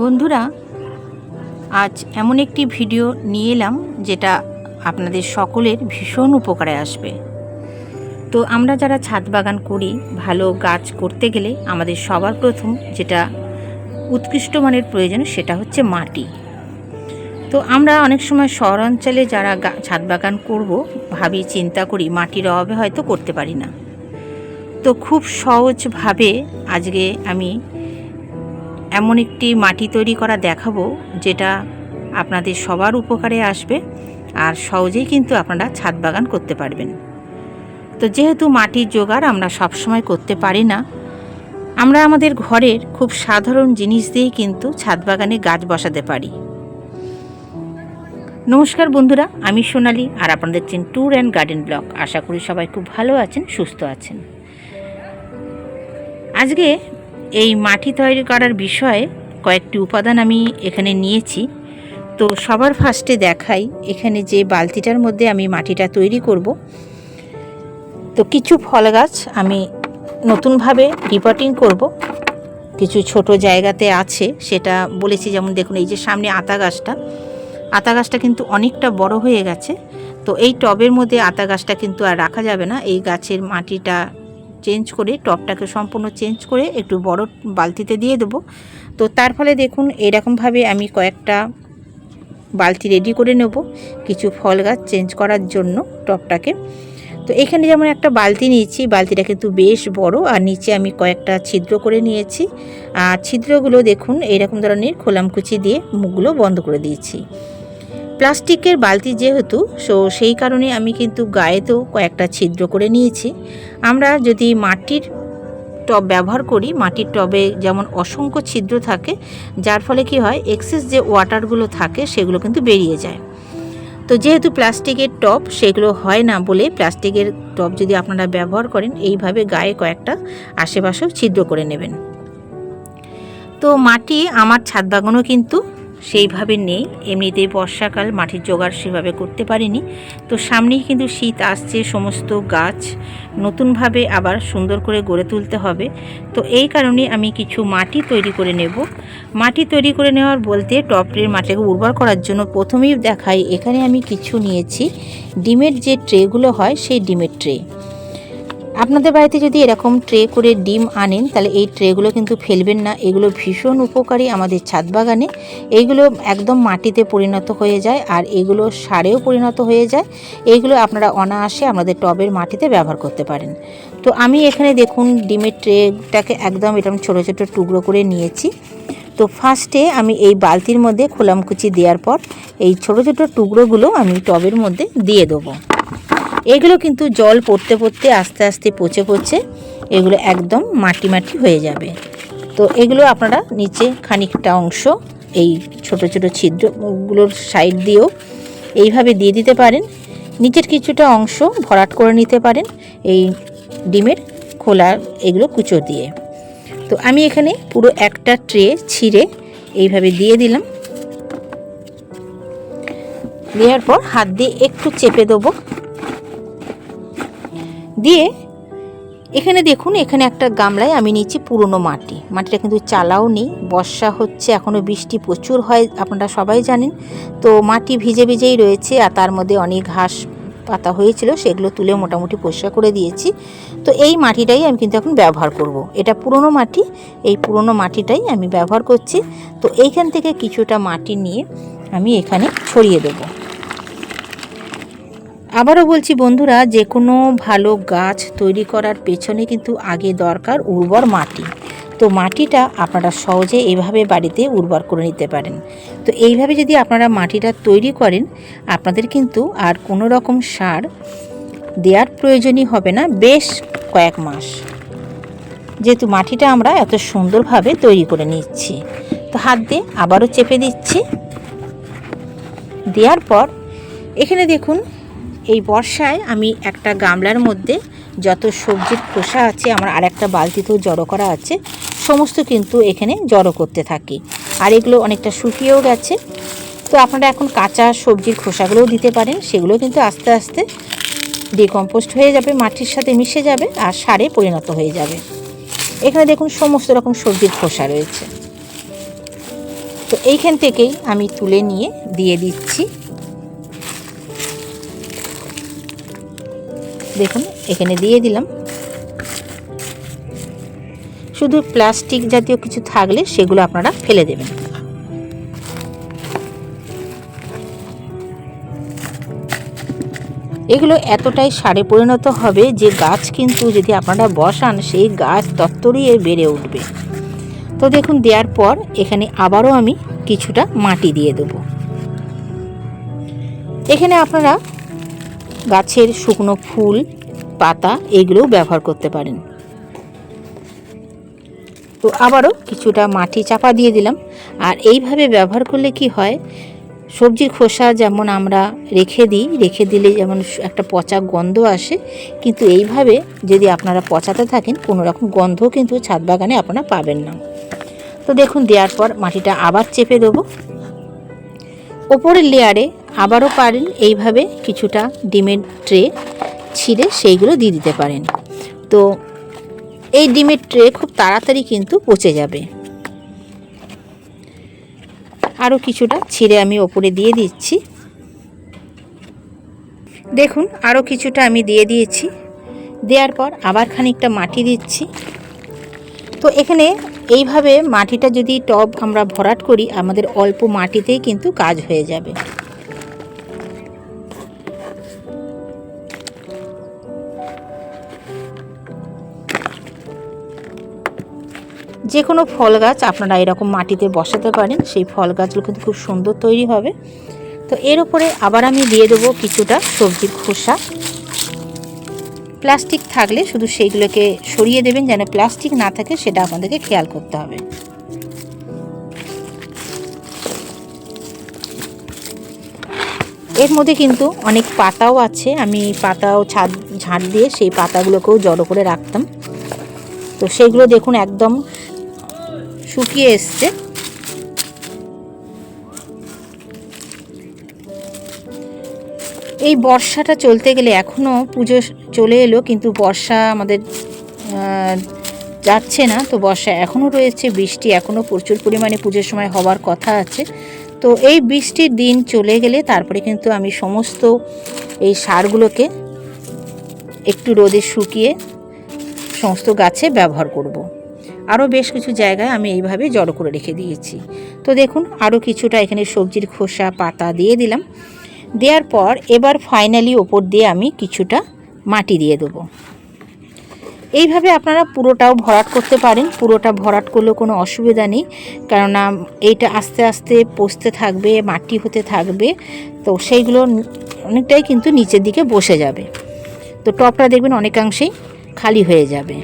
বন্ধুরা, আজ এমন একটি ভিডিও নিয়ে এলাম যেটা আপনাদের সকলের ভীষণ উপকারে আসবে। তো আমরা যারা ছাদ বাগান করি, ভালো গাছ করতে গেলে আমাদের সবার প্রথম যেটা উৎকৃষ্ট মানের প্রয়োজন সেটা হচ্ছে মাটি। তো আমরা অনেক সময় শহর অঞ্চলে যারা ছাদ বাগান করব, ভাবি, চিন্তা করি, মাটির অভাবে হয়তো করতে পারি না। তো খুব সহজভাবে আজকে আমি এমন একটি মাটি তৈরি করা দেখাবো, যেটা আপনাদের সবার উপকারে আসবে আর সহজেই কিন্তু আপনারা ছাদ বাগান করতে পারবেন। তো যেহেতু মাটির জোগাড় আমরা সবসময় করতে পারি না, আমরা আমাদের ঘরের খুব সাধারণ জিনিস দিয়েই কিন্তু ছাদ বাগানে গাছ বসাতে পারি। নমস্কার বন্ধুরা, আমি সোনালি আর আপনারা দেখছেন ট্যুর অ্যান্ড গার্ডেন ব্লগ। আশা করি সবাই খুব ভালো আছেন, সুস্থ আছেন। আজকে এই মাটি তৈরি করার বিষয়ে কয়েকটি উপাদান আমি এখানে নিয়েছি। তো সবার ফার্স্টে দেখাই, এখানে যে বালতিটার মধ্যে আমি মাটিটা তৈরি করব। তো কিছু ফল গাছ আমি নতুনভাবে রিপোর্টিং করব। কিছু ছোট জায়গাতে আছে, সেটা বলেছি, যেমন দেখুন, এই যে সামনে আতা গাছটা। আতা গাছটা কিন্তু অনেকটা বড় হয়ে গেছে। তো এই টবের মধ্যে আতা গাছটা কিন্তু আর রাখা যাবে না। এই গাছের মাটিটা চেঞ্জ করে টবটাকে সম্পূর্ণ চেঞ্জ করে একটু বড় বালতিতে দিয়ে দেবো। তো তার ফলে দেখুন, এরকমভাবে আমি কয়েকটা বালতি রেডি করে নেব কিছু ফল গাছ চেঞ্জ করার জন্য টবটাকে তো এখানে যেমন একটা বালতি নিয়েছি বালতিটা কিন্তু বেশ বড়, আর নিচে আমি কয়েকটা ছিদ্র করে নিয়েছি। আর ছিদ্রগুলো দেখুন, এরকম ধরনের খোলামকুচি দিয়ে মুখগুলো বন্ধ করে দিয়েছি। প্লাস্টিকের বালতি যেহেতু সো সেই কারণে আমি কিন্তু গায়েতেও কয়েকটা ছিদ্র করে নিয়েছি। আমরা যদি মাটির টব ব্যবহার করি, মাটির টবে যেমন অসংখ্য ছিদ্র থাকে, যার ফলে কি হয় এক্সেস যে ওয়াটারগুলো থাকে, সেগুলো কিন্তু বেরিয়ে যায়। তো যেহেতু প্লাস্টিকের টব, সেগুলো হয় না বলে প্লাস্টিকের টব যদি আপনারা ব্যবহার করেন, এইভাবে গায়ে কয়েকটা আশেপাশেও ছিদ্র করে নেবেন। তো মাটি, আমার ছাদ বাগানও কিন্তু সেইভাবে নেই। এমনিতেই বর্ষাকাল মাটির জোগাড় সেভাবে করতে পারিনি। তো সামনেই কিন্তু শীত আসছে, সমস্ত গাছ নতুনভাবে আবার সুন্দর করে গড়ে তুলতে হবে। তো এই কারণে আমি কিছু মাটি তৈরি করে নেব। মাটি তৈরি করে নেওয়ার বলতে টপটির মাটিকে উর্বর করার জন্য প্রথমেই দেখাই, এখানে আমি কিছু নিয়েছি। ডিমের যে ট্রেগুলো হয়, সেই ডিমের ট্রে। আপনাদের বাড়িতে যদি এরকম ট্রে করে ডিম আনেন, তাহলে এই ট্রেগুলো কিন্তু ফেলবেন না। এগুলো ভীষণ উপকারী আমাদের ছাদ বাগানে। এইগুলো একদম মাটিতে পরিণত হয়ে যায় আর এগুলো সারেও পরিণত হয়ে যায়। এইগুলো আপনারা অনায়াসে আমাদের টবের মাটিতে ব্যবহার করতে পারেন। তো আমি এখানে দেখুন ডিমের ট্রেটাকে একদম এরকম ছোটো ছোটো টুকরো করে নিয়েছি। তো ফার্স্টে আমি এই বালতির মধ্যে খোলামকুচি দেওয়ার পর এই ছোটো ছোটো টুকরোগুলো আমি টবের মধ্যে দিয়ে দেবো। এগুলো কিন্তু জল পড়তে পড়তে আস্তে আস্তে পচে পচে এগুলো একদম মাটি মাটি হয়ে যাবে। তো এগুলো আপনারা নিচে খানিকটা অংশ এই ছোট ছোট ছিদ্রগুলোর সাইড দিয়েও এইভাবে দিয়ে দিতে পারেন। নিচের কিছুটা অংশ ভরাট করে নিতে পারেন এই ডিমের খোলা এগুলো কুচো দিয়ে। তো আমি এখানে পুরো একটা ট্রে ছিঁড়ে এইভাবে দিয়ে দিলাম। দেওয়ার পর হাত দিয়ে একটু চেপে দেবো। দিয়ে এখানে দেখুন, এখানে একটা গামলায় আমি নিয়েছি পুরনো মাটি। মাটিটা কিন্তু চালাও নেই, বর্ষা হচ্ছে এখনও বৃষ্টি প্রচুর হয়, আপনারা সবাই জানেন। তো মাটি ভিজে ভিজেই রয়েছে আর তার মধ্যে অনেক ঘাস পাতা হয়েছিল, সেগুলো তুলে মোটামুটি পরিষ্কার করে দিয়েছি। তো এই মাটিটাই আমি কিন্তু এখন ব্যবহার করব। এটা পুরনো মাটি, এই পুরনো মাটিটাই আমি ব্যবহার করছি। তো এইখান থেকে কিছুটা মাটি নিয়ে আমি এখানে ছড়িয়ে দেবো। আবারও বলছি বন্ধুরা যে কোনো ভালো গাছ তৈরি করার পেছনে কিন্তু আগে দরকার উর্বর মাটি। তো মাটিটা আপনারা সহজে এইভাবে বাড়িতে উর্বর করে নিতে পারেন। তো এইভাবে যদি আপনারা মাটিটা তৈরি করেন, আপনাদের কিন্তু আর কোনো রকম সার দেওয়ার প্রয়োজনই হবে না বেশ কয়েক মাস। যেহেতু মাটিটা আমরা এত সুন্দরভাবে তৈরি করে নিচ্ছি। তো হাত দিয়ে আবারও চেপে দিচ্ছি। দেওয়ার পর এখানে দেখুন এই বর্ষায় আমি একটা গামলার মধ্যে যত সবজির খোসা আছে, আমার আর একটা বালতিতেও জড়ো করা আছে, সমস্ত কিন্তু এখানে জড়ো করতে থাকি। আর এগুলো অনেকটা শুকিয়েও গেছে। তো আপনারা এখন কাঁচা সবজির খোসাগুলোও দিতে পারেন, সেগুলো কিন্তু আস্তে আস্তে ডিকম্পোস্ট হয়ে যাবে, মাটির সাথে মিশে যাবে আর সারে পরিণত হয়ে যাবে। এখানে দেখুন সমস্ত রকম সবজির খোসা রয়েছে। তো এইখান থেকেই আমি তুলে নিয়ে দিয়ে দিচ্ছি। দেখুন, এখানে দিয়ে দিলাম। শুধু প্লাস্টিক জাতীয় কিছু থাকলে সেগুলো আপনারা ফেলে দেবেন। এগুলো এতটাই সারে পরিণত হবে যে গাছ কিন্তু যদি আপনারা বসান, সেই গাছ তত্তরিয়ে বেড়ে উঠবে। তো দেখুন, দেওয়ার পর এখানে আবারও আমি কিছুটা মাটি দিয়ে দেবো। এখানে আপনারা গাছের শুকনো ফুল, পাতা, এগুলোও ব্যবহার করতে পারেন। তো আবারও কিছুটা মাটি চাপা দিয়ে দিলাম। আর এইভাবে ব্যবহার করলে কি হয়, সবজির খোসা যেমন আমরা রেখে দিই, রেখে দিলে যেমন একটা পচা গন্ধ আসে, কিন্তু এইভাবে যদি আপনারা পচাতে থাকেন কোনো রকম গন্ধ কিন্তু ছাদ বাগানে আপনারা পাবেন না। তো দেখুন, দেওয়ার পর মাটিটা আবার চেপে দেবো। ওপরের লেয়ারে আবারও পারেন, এইভাবে কিছুটা ডিমের ট্রে ছিঁড়ে সেইগুলো দিয়ে দিতে পারেন। তো এই ডিমের ট্রে খুব তাড়াতাড়ি কিন্তু পচে যাবে। আরও কিছুটা ছিঁড়ে আমি ওপরে দিয়ে দিচ্ছি। দেখুন, আরও কিছুটা আমি দিয়ে দিয়েছি। দেওয়ার পর আবার খানিকটা মাটি দিচ্ছি। তো এখানে এইভাবে মাটিটা যদি টব আমরা ভরাট করি, আমাদের অল্প মাটিতেই কিন্তু কাজ হয়ে যাবে। যে কোনো ফল গাছ আপনারা এরকম মাটিতে বসাতে পারেন, সেই ফল গাছগুলো কিন্তু খুব সুন্দর তৈরি হবে। তো এর উপরে আবার আমি দিয়ে দেবো কিছুটা সবজির খোসা। প্লাস্টিক থাকলে শুধু সেইগুলোকে সরিয়ে দেবেন, যেন প্লাস্টিক না থাকে, সেটা আপনাদেরকে খেয়াল করতে হবে। এর মধ্যে কিন্তু অনেক পাতাও আছে। আমি পাতাও ছাদ ঝাড় দিয়ে সেই পাতাগুলোকেও জড়ো করে রাখতাম। তো সেইগুলো দেখুন একদম শুকিয়ে এসছে। এই বর্ষাটা চলতে গেলে এখনও পুজো চলে এলো, কিন্তু বর্ষা আমাদের যাচ্ছে না। তো বর্ষা এখনও রয়েছে, বৃষ্টি এখনও প্রচুর পরিমাণে পুজোর সময় হওয়ার কথা আছে। তো এই বৃষ্টির দিন চলে গেলে তারপরে কিন্তু আমি সমস্ত এই সারগুলোকে একটু রোদে শুকিয়ে সমস্ত গাছে ব্যবহার করব। আরও বেশ কিছু জায়গায় আমি এইভাবে জড়ো করে রেখে দিয়েছি। তো দেখুন আরও কিছুটা এখানে সবজির খোসা, পাতা দিয়ে দিলাম। দেওয়ার পর এবার ফাইনালি ওপর দিয়ে আমি কিছুটা মাটি দিয়ে দেবো। এইভাবে আপনারা পুরোটাও ভরাট করতে পারেন। পুরোটা ভরাট করলেও কোনো অসুবিধা নেই, কেননা এইটা আস্তে আস্তে পচতে থাকবে, মাটি হতে থাকবে, তো সেইগুলো অনেকটাই কিন্তু নিচের দিকে বসে যাবে। তো টপটা দেখবেন অনেকাংশেই খালি হয়ে যাবে।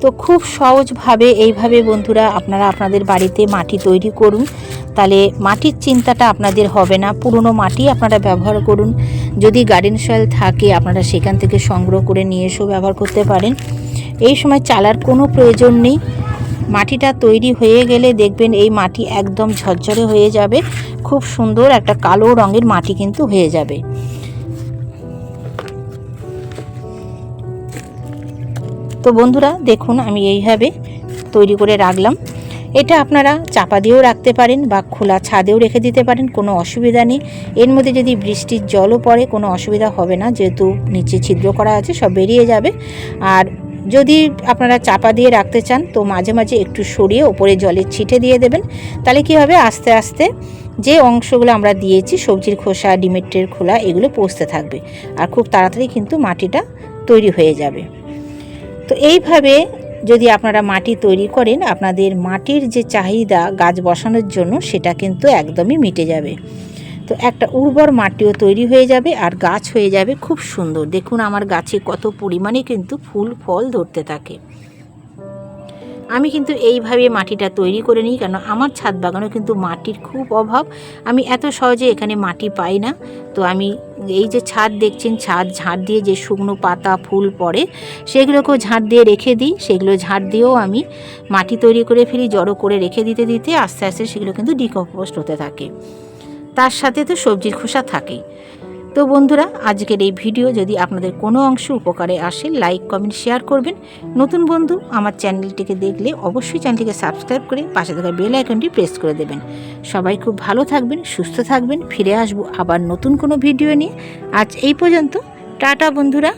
তো খুব সহজভাবে এইভাবে বন্ধুরা আপনারা আপনাদের বাড়িতে মাটি তৈরি করুন। তাহলে মাটির চিন্তাটা আপনাদের হবে না। পুরনো মাটি আপনারা ব্যবহার করুন। যদি গার্ডেন সয়েল থাকে, আপনারা সেখান থেকে সংগ্রহ করে নিয়ে এসেও ব্যবহার করতে পারেন। এই সময় চালার কোনো প্রয়োজন নেই। মাটিটা তৈরি হয়ে গেলে দেখবেন এই মাটি একদম ঝরঝরে হয়ে যাবে। খুব সুন্দর একটা কালো রঙের মাটি কিন্তু হয়ে যাবে। তো বন্ধুরা, দেখুন আমি এইভাবে তৈরি করে রাখলাম। এটা আপনারা চাপা দিয়েও রাখতে পারেন বা খোলা ছাদেও রেখে দিতে পারেন, কোনো অসুবিধা নেই। এর মধ্যে যদি বৃষ্টির জলও পড়ে, কোনো অসুবিধা হবে না, যেহেতু নিচে ছিদ্র করা আছে, সব বেরিয়ে যাবে। আর যদি আপনারা চাপা দিয়ে রাখতে চান, তো মাঝে মাঝে একটু সরিয়ে ওপরে জলের ছিটে দিয়ে দেবেন। তাহলে কী হবে? আস্তে আস্তে যে অংশগুলো আমরা দিয়েছি, সবজির খোসা ডিমেটের খোলা, এগুলো পচতে থাকবে। আর খুব তাড়াতাড়ি কিন্তু মাটিটা তৈরি হয়ে যাবে। তো এইভাবে যদি আপনারা মাটি তৈরি করেন, আপনাদের মাটির যে চাহিদা গাছ বসানোর জন্য, সেটা কিন্তু একদমই মিটে যাবে। তো একটা উর্বর মাটিও তৈরি হয়ে যাবে আর গাছ হয়ে যাবে খুব সুন্দর। দেখুন আমার গাছে কত পরিমাণে কিন্তু ফুল, ফল ধরতে থাকে। আমি কিন্তু এইভাবে মাটিটা তৈরি করে নিই, কেন আমার ছাদ বাগানেও কিন্তু মাটির খুব অভাব। আমি এত সহজে এখানে মাটি পাই না। তো আমি এই যে ছাদ দেখছেন, ছাদ ঝাড় দিয়ে যে শুকনো পাতা, ফুল পড়ে, সেগুলোকেও ঝাড় দিয়ে রেখে দিই। সেগুলো ঝাড় দিয়েও আমি মাটি তৈরি করে ফেলি, জড়ো করে রেখে দিতে দিতে আস্তে আস্তে সেগুলো কিন্তু ডিকম্পোস্ট হতে থাকে। তার সাথে তো সবজির খোসা থাকেই। তো বন্ধুরা, আজকের এই ভিডিও যদি আপনাদের কোনো অংশ উপকারে আসে, লাইক, কমেন্ট, শেয়ার করবেন। নতুন বন্ধু, আমার চ্যানেলটিকে দেখলে অবশ্যই চ্যানেলটিকে সাবস্ক্রাইব করে পাশে থাকা বেল আইকনটি প্রেস করে দেবেন। সবাই খুব ভালো থাকবেন, সুস্থ থাকবেন। ফিরে আসব আবার নতুন কোনো ভিডিও নিয়ে। আজ এই পর্যন্ত, টাটা বন্ধুরা।